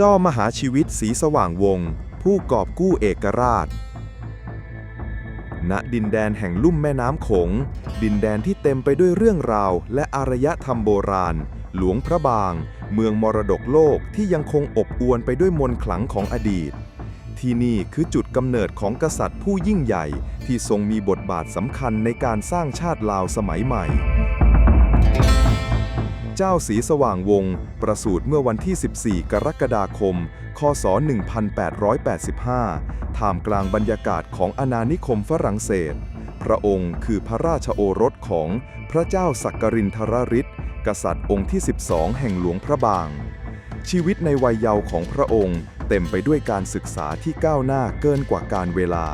จ้ามหาชีวิตสีสว่างวง ผู้กอบกู้เอกราช ณ ดินแดนแห่งลุ่มแม่น้ำโขง ดินแดนที่เต็มไปด้วยเรื่องราว และอารยธรรมโบราณ หลวงพระบาง เมืองมรดกโลกที่ยังคงอบอวลไปด้วยมนต์ขลังของอดีต ที่นี่คือจุดกำเนิดของกษัตริย์ผู้ยิ่งใหญ่ที่ทรงมีบทบาทสำคัญในการสร้างชาติลาวสมัยใหม่ เจ้าสีสว่างวง ประสูติเมื่อวันที่ 14 กรกฎาคม คศ 1885 ท่ามกลางบรรยากาศของอาณานิคมฝรั่งเศส พระองค์คือพระราชโอรสของพระเจ้าสักกรินทรฤทธิ์กษัตริย์องค์ที่ 12 แห่งหลวงพระบาง ชีวิตในวัยเยาว์ของพระองค์ เต็มไปด้วยการศึกษาที่ก้าวหน้าเกินกว่าการเวลา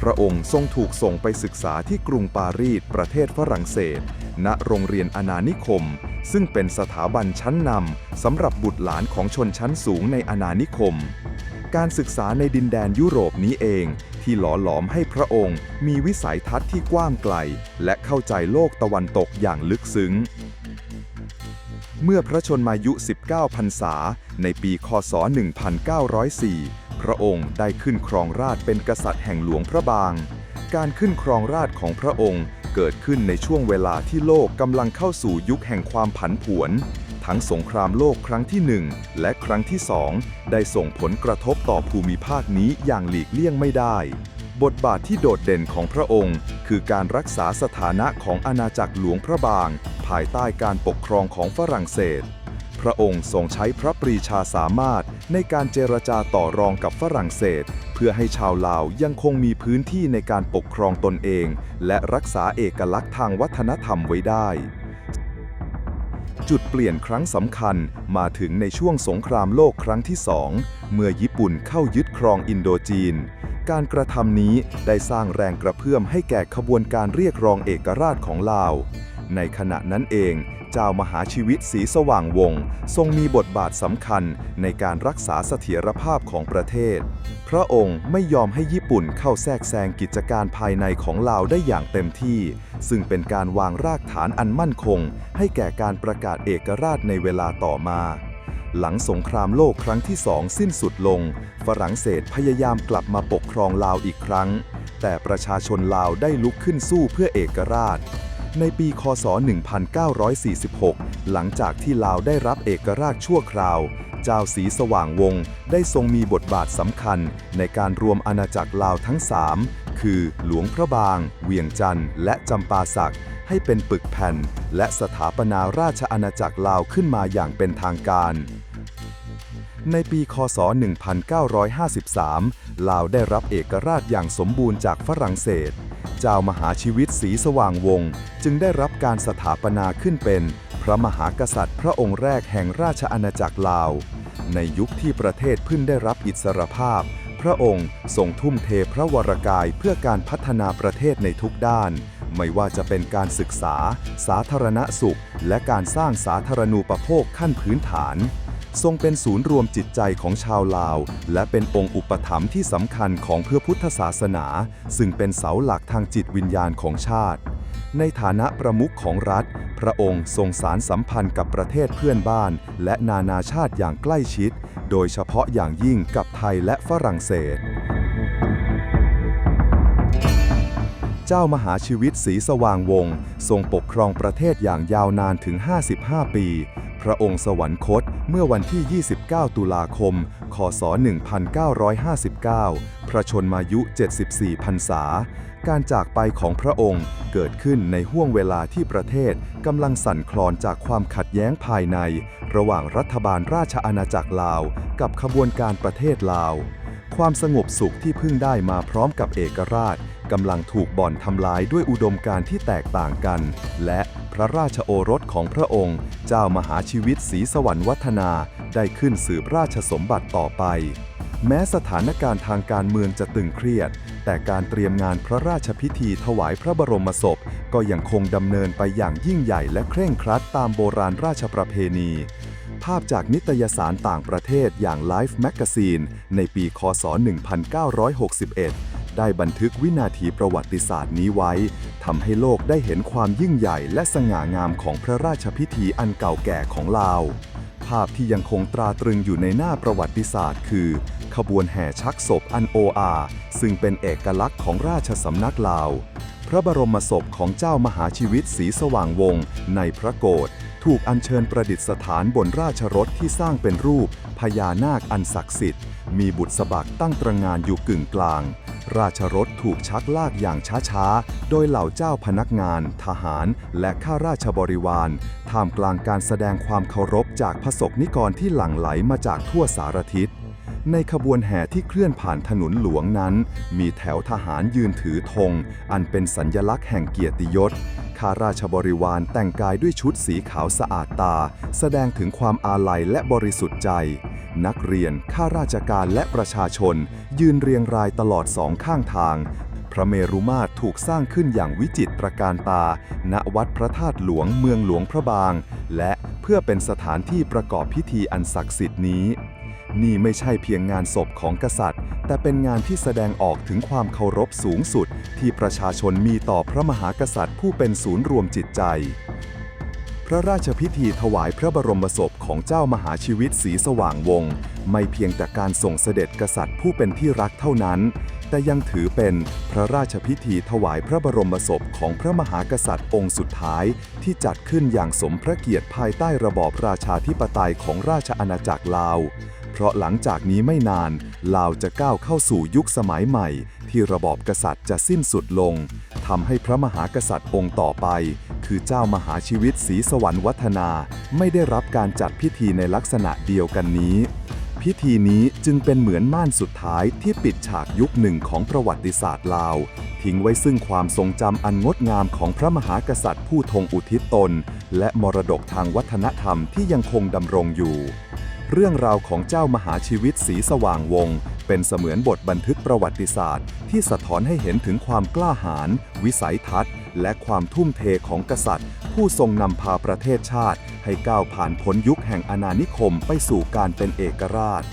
พระองค์ทรงถูกส่งไปศึกษาที่กรุงปารีสประเทศฝรั่งเศส ณโรงเรียนอาณานิคม ซึ่งเป็นสถาบันชั้นนำสำหรับบุตรหลานของชนชั้นสูงในอาณานิคม การศึกษาในดินแดนยุโรปนี้เอง ที่หล่อหลอมให้พระองค์ มีวิสัยทัศน์ที่กว้างไกล และเข้าใจโลกตะวันตกอย่างลึกซึ้ง เมื่อพระชนมายุ 19 พรรษา ในปีคศ 1904 พระองค์ได้ขึ้นครองราชเป็นกษัตริย์แห่งหลวงพระบางการขึ้นครองราชของพระองค์ เกิดขึ้นในช่วงเวลาที่โลกกำลังเข้าสู่ยุคแห่งความผันผวน ทั้งสงครามโลกครั้งที่หนึ่งและครั้งที่สองได้ส่งผลกระทบต่อภูมิภาคนี้อย่างหลีกเลี่ยงไม่ได้ บทบาทที่โดดเด่นของพระองค์ คือการรักษาสถานะของอาณาจักรหลวงพระบาง ภายใต้การปกครองของฝรั่งเศส ระองค์ทรงใช้พระปรีชาสามารถในการเจรจาต่อรองกับฝรั่งเศส เพื่อให้ชาวลาวยังคงมีพื้นที่ในการปกครองตนเอง และรักษาเอกลักษณ์ทางวัฒนธรรมไว้ได้ จุดเปลี่ยนครั้งสำคัญมาถึงในช่วงสงครามโลกครั้งที่สองเมื่อญี่ปุ่นเข้ายึดครองอินโดจีนการกระทำนี้ได้สร้างแรงกระเพื่อมให้แก่ขบวนการเรียกร้องเอกราชของลาว ในขณะนั้นเอง เจ้ามหาชีวิตสีสว่างวง ทรงมีบทบาทสำคัญในการรักษาเสถียรภาพของประเทศ พระองค์ไม่ยอมให้ญี่ปุ่นเข้าแทรกแซงกิจการภายในของลาวได้อย่างเต็มที่ ซึ่งเป็นการวางรากฐานอันมั่นคง ให้แก่การประกาศเอกราชในเวลาต่อมาหลังสงครามโลกครั้งที่สองสิ้นสุดลง ฝรั่งเศสพยายามกลับมาปกครองลาวอีกครั้ง แต่ประชาชนลาวได้ลุกขึ้นสู้เพื่อเอกราช ในปีคศ 1946 หลังจากที่ลาวได้รับเอกราชชั่วคราว เจ้าสีสว่างวงศ์ได้ทรงมีบทบาทสำคัญในการรวมอาณาจักรลาวทั้ง 3 คือหลวงพระบาง เวียงจันทร์ และจำปาสักให้เป็นปึกแผ่น และสถาปนาราชอาณาจักรลาวขึ้นมาอย่างเป็นทางการในปี คศ 1953 ลาวได้รับเอกราชอย่างสมบูรณ์จากฝรั่งเศส เจ้ามหาชีวิตสีสว่างวงศ์จึงได้รับการสถาปนาขึ้นเป็น พระมหากษัตริย์พระองค์แรกแห่งราชอาณาจักรลาว ในยุคที่ประเทศเพิ่งได้รับอิสรภาพ พระองค์ทรงทุ่มเทพระวรกายเพื่อการพัฒนาประเทศในทุกด้าน ไม่ว่าจะเป็นการศึกษา สาธารณสุข และการสร้างสาธารณูปโภคขั้นพื้นฐาน ทรงเป็นศูนย์รวมจิตใจของชาวลาว และเป็นองค์อุปถัมภ์ที่สำคัญของเพื่อพุทธศาสนา ซึ่งเป็นเสาหลักทางจิตวิญญาณของชาติ ในฐานะประมุขของรัฐ พระองค์ทรงสารสัมพันธ์กับประเทศเพื่อนบ้าน และนานาชาติอย่างใกล้ชิด โดยเฉพาะอย่างยิ่งกับไทยและฝรั่งเศส เจ้ามหาชีวิตสีสว่างวง ทรงปกครองประเทศอย่างยาวนานถึง 55 ปี พระองค์สวรรคตเมื่อวันที่ 29 ตุลาคม คศ 1959 พระชนมายุ 74 พรรษา การจากไปของพระองค์เกิดขึ้นในห่วงเวลาที่ประเทศกำลังสั่นคลอนจากความขัดแย้งภายใน ระหว่างรัฐบาลราชอาณาจักรลาว กับขบวนการประเทศลาว ความสงบสุขที่เพิ่งได้มาพร้อมกับเอกราช กำลังถูกบ่อนทำลายด้วยอุดมการที่แตกต่างกัน และพระราชโอรสของพระองค์ เจ้ามหาชีวิตศรีสวรรค์วัฒนาได้ขึ้นสืบราชสมบัติต่อไป แม้สถานการณ์ทางการเมืองจะตึงเครียด แต่การเตรียมงานพระราชพิธีถวายพระบรมศพ ก็ยังคงดำเนินไปอย่างยิ่งใหญ่และเคร่งครัดตามโบราณราชประเพณีภาพจากนิตยสารต่างประเทศอย่าง Life Magazine ในปี คศ 1961 ได้บันทึกวินาทีประวัติศาสตร์นี้ไว้ทำให้โลกได้เห็นความยิ่งใหญ่และสง่างามของพระราชพิธีอันเก่าแก่ของลาว ภาพที่ยังคงตราตรึงอยู่ในหน้าประวัติศาสตร์ คือ ขบวนแห่ชักศพอันโออาซึ่งเป็นเอกลักษณ์ของราชสำนักลาว พระบรมศพของเจ้ามหาชีวิตสีสว่างวงศ์ในพระโกศถูกอัญเชิญประดิษฐานบนราชรถที่สร้างเป็นรูปพญานาคอันศักดิ์สิทธิ์ มีบุตรสบักตั้งตระงานอยู่กึ่งกลาง ราชรถถูกชักลากอย่างช้าๆ โดยเหล่าเจ้าพนักงาน ทหาร และข้าราชบริวาร ท่ามกลางการแสดงความเคารพจากพระสกนิกรที่หลั่งไหลมาจากทั่วสารทิศ ในขบวนแห่ที่เคลื่อนผ่านถนนหลวงนั้น มีแถวทหารยืนถือธง อันเป็นสัญญลักษณ์แห่งเกียรติยศข้าราชบริวารแต่งกายด้วยชุดสีขาวสะอาดตา แสดงถึงความอาลัยและบริสุทธิ์ใจ นักเรียนข้าราชการและประชาชน ยืนเรียงรายตลอดสองข้างทาง พระเมรุมาตรถูกสร้างขึ้นอย่างวิจิตรประการตา ณวัดพระธาตุหลวงเมืองหลวงพระบาง และเพื่อเป็นสถานที่ประกอบพิธีอันศักดิ์สิทธิ์นี้ นี่ไม่ใช่เพียงงานศพของกษัตริย์ แต่เป็นงานที่แสดงออกถึงความเคารพสูงสุด ที่ประชาชนมีต่อพระมหากษัตริย์ผู้เป็นศูนย์รวมจิตใจ พระราชพิธีถวายพระบรมศพของเจ้ามหาชีวิตสีสว่างวง ไม่เพียงแต่การส่งเสด็จกษัตริย์ผู้เป็นที่รักเท่านั้น แต่ยังถือเป็นพระราชพิธีถวายพระบรมศพของพระมหากษัตริย์องค์สุดท้าย ที่จัดขึ้นอย่างสมพระเกียรติภายใต้ระบอบราชาธิปไตยของราชอาณาจักรลาว เพราะหลังจากนี้ไม่นานลาวจะก้าวเข้าสู่ยุคสมัยใหม่ ที่ระบอบกษัตริย์จะสิ้นสุดลงทำให้พระมหากษัตริย์องค์ต่อไป คือเจ้ามหาชีวิตศรีสวรรค์วัฒนาไม่ได้รับการจัดพิธีในลักษณะเดียวกันนี้ พิธีนี้จึงเป็นเหมือนม่านสุดท้ายที่ปิดฉากยุคหนึ่งของประวัติศาสตร์ลาว ทิ้งไว้ซึ่งความทรงจำอันงดงามของพระมหากษัตริย์ผู้ทงอุทิศตน และมรดกทางวัฒนธรรมที่ยังคงดำรงอยู่ เรื่องราวของเจ้ามหาชีวิตสีสว่างวงศ์ เป็นเสมือนบทบันทึกประวัติศาสตร์ ที่สะท้อนให้เห็นถึงความกล้าหาญวิสัยทัศน์ และความทุ่มเทของกษัตริย์ ผู้ทรงนำพาประเทศชาติ ให้ก้าวผ่านพ้นยุคแห่งอาณานิคมไปสู่การเป็นเอกราช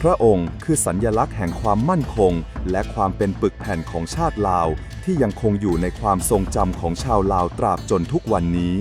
พระองค์คือสัญญลักษณ์แห่งความมั่นคง และความเป็นปึกแผ่นของชาติลาว ที่ยังคงอยู่ในความทรงจำของชาวลาวตราบจนทุกวันนี้